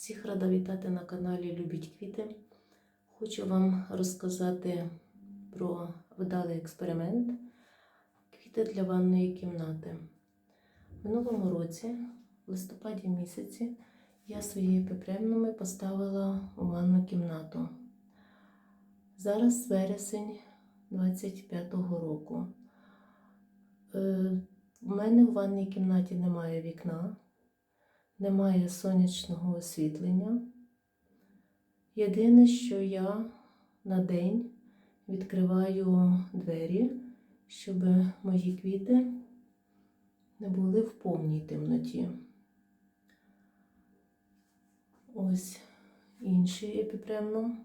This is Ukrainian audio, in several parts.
Всіх рада вітати на каналі Любіть квіти. Хочу вам розказати про вдалий експеримент квіти для ванної кімнати. Минулому році, в листопаді місяці, я свої епіпремнуми поставила у ванну кімнату. Зараз вересень 25-го року. Е, У мене в ванній кімнаті немає вікна, немає сонячного освітлення. Єдине, що я на день відкриваю двері, щоб мої квіти не були в повній темноті. Ось інший епіпремнум.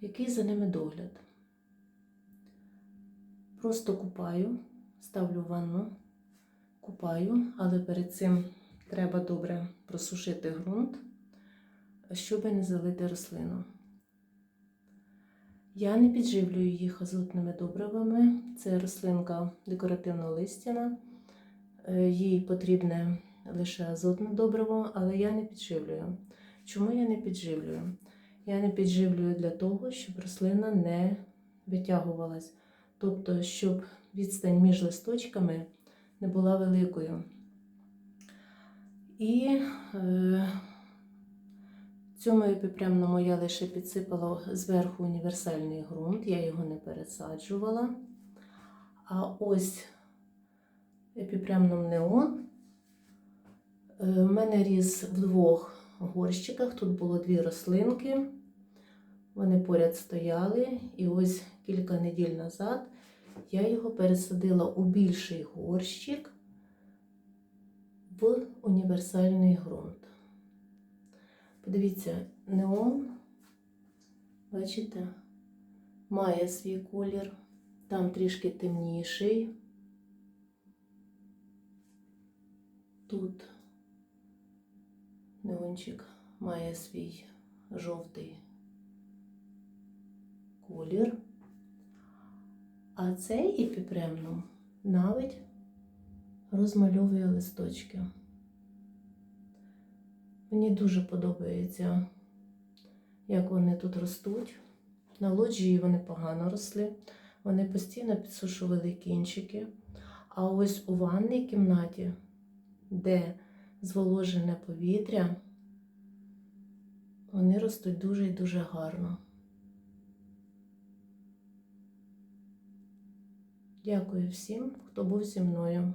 Який за ними догляд? Просто купаю, ставлю в ванну, купаю, але перед цим треба добре просушити ґрунт, щоб не залити рослину. Я не підживлюю їх азотними добривами. Це рослинка декоративно-листяна. Е, Їй потрібне лише азотне добриво, але я не підживлюю. Чому я не підживлюю? Я не підживлюю для того, щоб рослина не витягувалась. Тобто, щоб відстань між листочками не була великою. І е, цьому епіпремному я лише підсипала зверху універсальний ґрунт, я його не пересаджувала. А ось епіпремном неон. Е, в мене ріс в двох горщиках. Тут було дві рослинки. Вони поряд стояли, і ось кілька неділь назад я його пересадила у більший горщик в універсальний ґрунт. Подивіться, неон, бачите, має свій колір, там трішки темніший. Тут неончик має свій жовтий колір. А цей епіпремнум навіть розмальовує листочки. Мені дуже подобається, як вони тут ростуть. На лоджії вони погано росли, вони постійно підсушували кінчики. А ось у ванній кімнаті, де зволожене повітря, вони ростуть дуже і дуже гарно. Дякую всім, хто був зі мною.